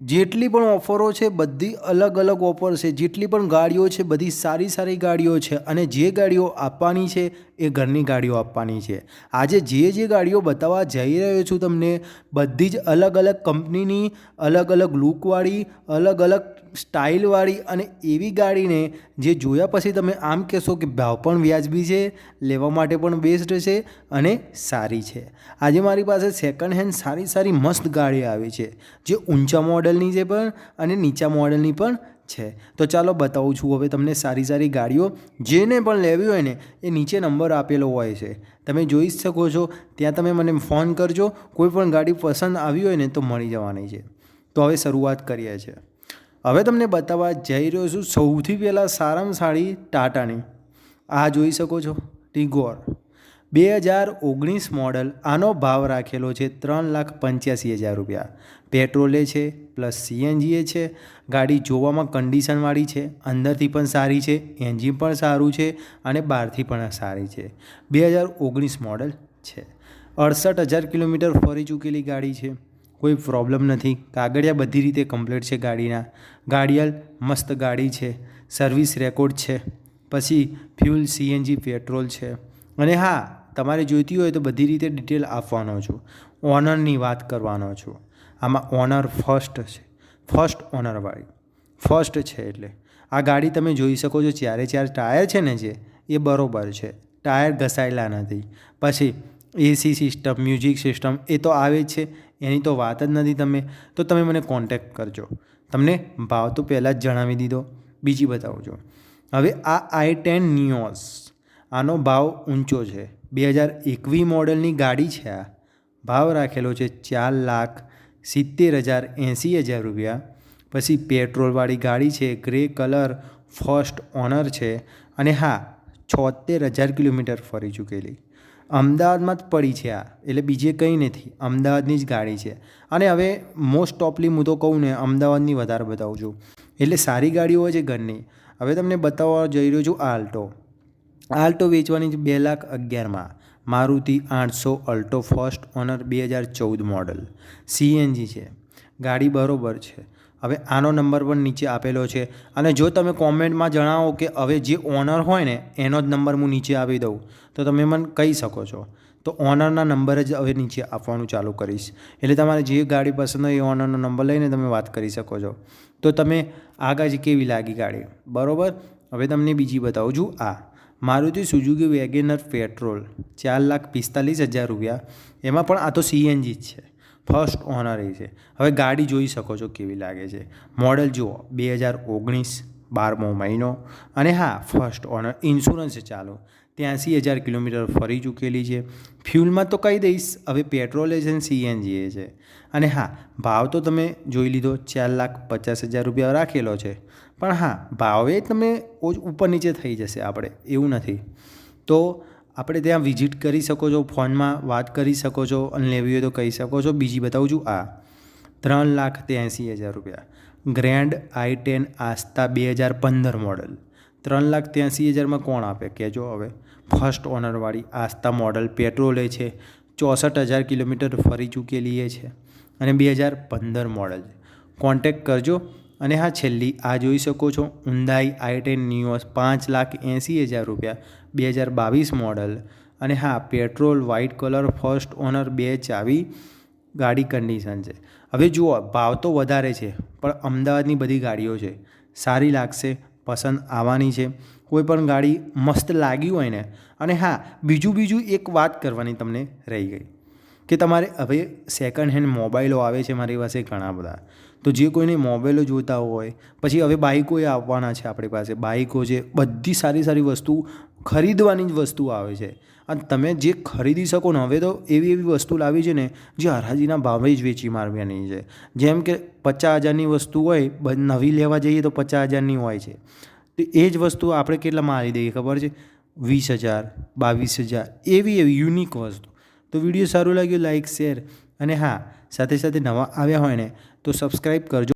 જેટલી પણ ઓફરો છે, બધી અલગ અલગ ઓફર છે. જેટલી પણ ગાડીઓ છે, બધી સારી સારી ગાડીઓ છે અને જે ગાડીઓ આપવાની છે, એ ઘરની ગાડીઓ આપવાની છે. આજે જે જે ગાડીઓ બતાવવા જઈ રહ્યો છું તમને, બધી જ અલગ અલગ કંપનીની અલગ અલગ લુકવાળી, અલગ અલગ સ્ટાઇલવાળી અને એવી ગાડીને જે જોયા પછી તમે આમ કહેશો કે ભાવ પણ વ્યાજબી છે, લેવા માટે પણ બેસ્ટ છે અને સારી છે. આજે મારી પાસે સેકન્ડ હેન્ડ સારી સારી મસ્ત ગાડી આવી છે, જે ઊંચા મોડલની છે પણ અને નીચા મોડલની પણ છે. તો ચાલો બતાવું છું હવે તમને સારી સારી ગાડીઓ જેને પણ લેવી હોય ને, એ નીચે નંબર આપેલો હોય છે. તમે જોઈ શકો છો, ત્યાં તમે મને ફોન કરજો, કોઈ પણ ગાડી પસંદ આવી હોય ને તો મળી જવાની છે. તો હવે શરૂઆત કરીએ છીએ. હવે તમને બતાવવા જઈ રહ્યો છું સૌથી પહેલાં સારામાં સારી ટાટાની. આ જોઈ શકો છો ટીગોર બે હજાર ઓગણીસ મોડલ, આનો ભાવ રાખેલો છે ત્રણ લાખ પંચ્યાસી હજાર રૂપિયા. પેટ્રોલે છે, પ્લસ સીએનજીએ છે, ગાડી જોવામાં કન્ડિશનવાળી છે, અંદરથી પણ સારી છે, એન્જિન પણ સારું છે અને બહારથી પણ સારી છે. બે હજાર ઓગણીસ મોડલ છે. અડસઠ હજાર કિલોમીટર ફરી ચૂકેલી ગાડી છે. કોઈ પ્રોબ્લેમ નથી. કાગળિયા બધી રીતે કમ્પ્લીટ છે ગાડીના. ગાડિયલ મસ્ત ગાડી છે. સર્વિસ રેકોર્ડ છે. પછી ફ્યુલ સીએનજી પેટ્રોલ છે. અને હા, તમારે જોઈતી હોય તો બધી રીતે ડિટેલ આપવાનો છું. ઓનરની વાત કરવાનો છું. આમાં ઓનર ફર્સ્ટ છે. ફર્સ્ટ ઓનરવાળી. ફર્સ્ટ છે એટલે. આ ગાડી તમે જોઈ શકો છો ચારે ચાર ટાયર છે ને જે, એ બરોબર છે. ટાયર ઘસાયેલા નથી. પછી એસી સિસ્ટમ, મ્યુઝિક સિસ્ટમ એ તો આવે જ છે. એની તો વાત જ નથી તમે. તો તમે મને કોન્ટેક્ટ કરજો. તમને ભાવ તો પહેલાં જ જણાવી દીધો. બીજી બતાવજો. હવે આ આઈ ટેન નિયોસ આનો ભાવ ઊંચો છે. બે હજાર એકવીસ મોડલની ગાડી છે આ. ભાવ રાખેલો છે ચાર લાખ સિત્તેર હજાર એંસી હજાર રૂપિયા. પછી પેટ્રોલવાળી ગાડી છે, ગ્રે કલર, ફર્સ્ટ ઓનર છે. અને હા, છોતેર હજાર કિલોમીટર ફરી ચૂકેલી. અમદાવાદમાં જ પડી છે આ. એટલે બીજે કંઈ નથી. અમદાવાદની જ ગાડી છે. અને હવે મોસ્ટ ઓફલી હું તો કહું ને અમદાવાદની વધારે બતાવું છું. એટલે સારી ગાડીઓ હોય છે ઘરની. હવે તમને બતાવવા જઈ રહ્યો છું આલ્ટો આલ્ટો વેચવાની બે લાખ અગિયારમાં. મારુતિ આઠસો અલ્ટો ફર્સ્ટ ઓનર બે હજાર ચૌદ મોડલ સીએનજી છે. ગાડી બરોબર છે. હવે આનો નંબર પણ નીચે આપેલો છે. અને જો તમે કોમેન્ટમાં જણાવો કે હવે જે ઓનર હોય ને, એનો જ નંબર હું નીચે આપી દઉં. તો તમે મને કહી શકો છો. તો ઓનરના નંબર જ હવે નીચે આપવાનું ચાલુ કરીશ. એટલે તમારે જે ગાડી પસંદ હોય એ ઓનરનો નંબર લઈને તમે વાત કરી શકો છો. તો તમે આગળ જ કેવી લાગી ગાડી? બરાબર? હવે તમને બીજી બતાવું. છું આ, મારુતિ સુઝુકી વેગેનર પેટ્રોલ ચાર લાખ પિસ્તાલીસ હજાર રૂપિયા. એમાં પણ આ તો સીએનજી જ છે. ફર્સ્ટ ઓનર એ છે. હવે ગાડી જોઈ શકો છો કેવી લાગે છે. મોડલ જુઓ બે હજાર ઓગણીસ, બારમો મહિનો. અને હા, ફર્સ્ટ ઓનર ઇન્સ્યોરન્સ ચાલુ. ત્યાંસી હજાર કિલોમીટર ફરી ચૂકેલી છે. ફ્યુલમાં તો કહી દઈશ, હવે પેટ્રોલ છે ને સીએનજી એ છે. અને હા, ભાવ તો તમે જોઈ લીધો, ચાર લાખ પચાસ હજાર રૂપિયા રાખેલો છે. પણ હા, ભાવે તમે ઉપર નીચે થઈ જશે આપણે, એવું નથી. તો આપણે ત્યાં વિઝિટ કરી શકો છો, ફોનમાં વાત કરી શકો છો અને લેવી હોય તો કહી શકો છો. બીજી બતાવું છું આ. ત્રણ લાખ ત્યાંસી હજાર રૂપિયા. ગ્રેન્ડ આઈ ટેન આસ્તા બે હજાર પંદર મોડલ ત્રણ લાખ ત્યાંસી હજારમાં કોણ આપે? કહેજો હવે. ફર્સ્ટ ઓનરવાળી આસ્તા મોડલ પેટ્રોલે છે. ચોસઠ હજાર કિલોમીટર ફરી ચૂકેલી એ છે. અને બે હજાર પંદર મોડલ કોન્ટેક કરજો. અને હા, છેલ્લી આ જોઈ શકો છો. ઉંદાઈ આઈ ટેન ન્યુઓસ પાંચ લાખ એંસી હજાર રૂપિયા. બે હજાર બાવીસ મોડલ. અને હા, petrol white colour first owner બે ચાવી ગાડી કન્ડિશન છે. હવે જુઓ, ભાવ તો વધારે છે, પણ અમદાવાદની બધી ગાડીઓ છે. સારી લાગશે, પસંદ આવવાની છે. કોઈ પણ ગાડી મસ્ત લાગી હોય ને, અને હા, બીજું બીજું એક વાત કરવાની તમને રહી ગઈ, કે તમારે હવે સેકન્ડ હેન્ડ મોબાઈલો આવે છે મારી પાસે ઘણા બધા. તો જે કોઈને મોબાઈલો જોઈતા હોય, પછી હવે બાઇકો એ આવવાના છે આપણી પાસે. બાઇકો છે બધી સારી સારી વસ્તુ ખરીદવાની જ વસ્તુ આવે છે. અને તમે જે ખરીદી શકો ને, હવે તો એવી એવી વસ્તુ લાવી છે ને, જે હરાજીના ભાવે જ વેચી મારવાની છે. જેમ કે પચાસ હજારની વસ્તુ હોય નવી લેવા જઈએ તો પચાસ હજારની હોય છે. તો એ જ વસ્તુ આપણે કેટલા મારી દઈએ, ખબર છે? વીસ હજાર, બાવીસ હજાર, એવી એવી યુનિક વસ્તુ. તો વીડિયો સારું લાગ્યું લાઇક શેર અને હા, સાથે સાથે નવા આવ્યા હોય ને તો સબસ્ક્રાઈબ કરજો.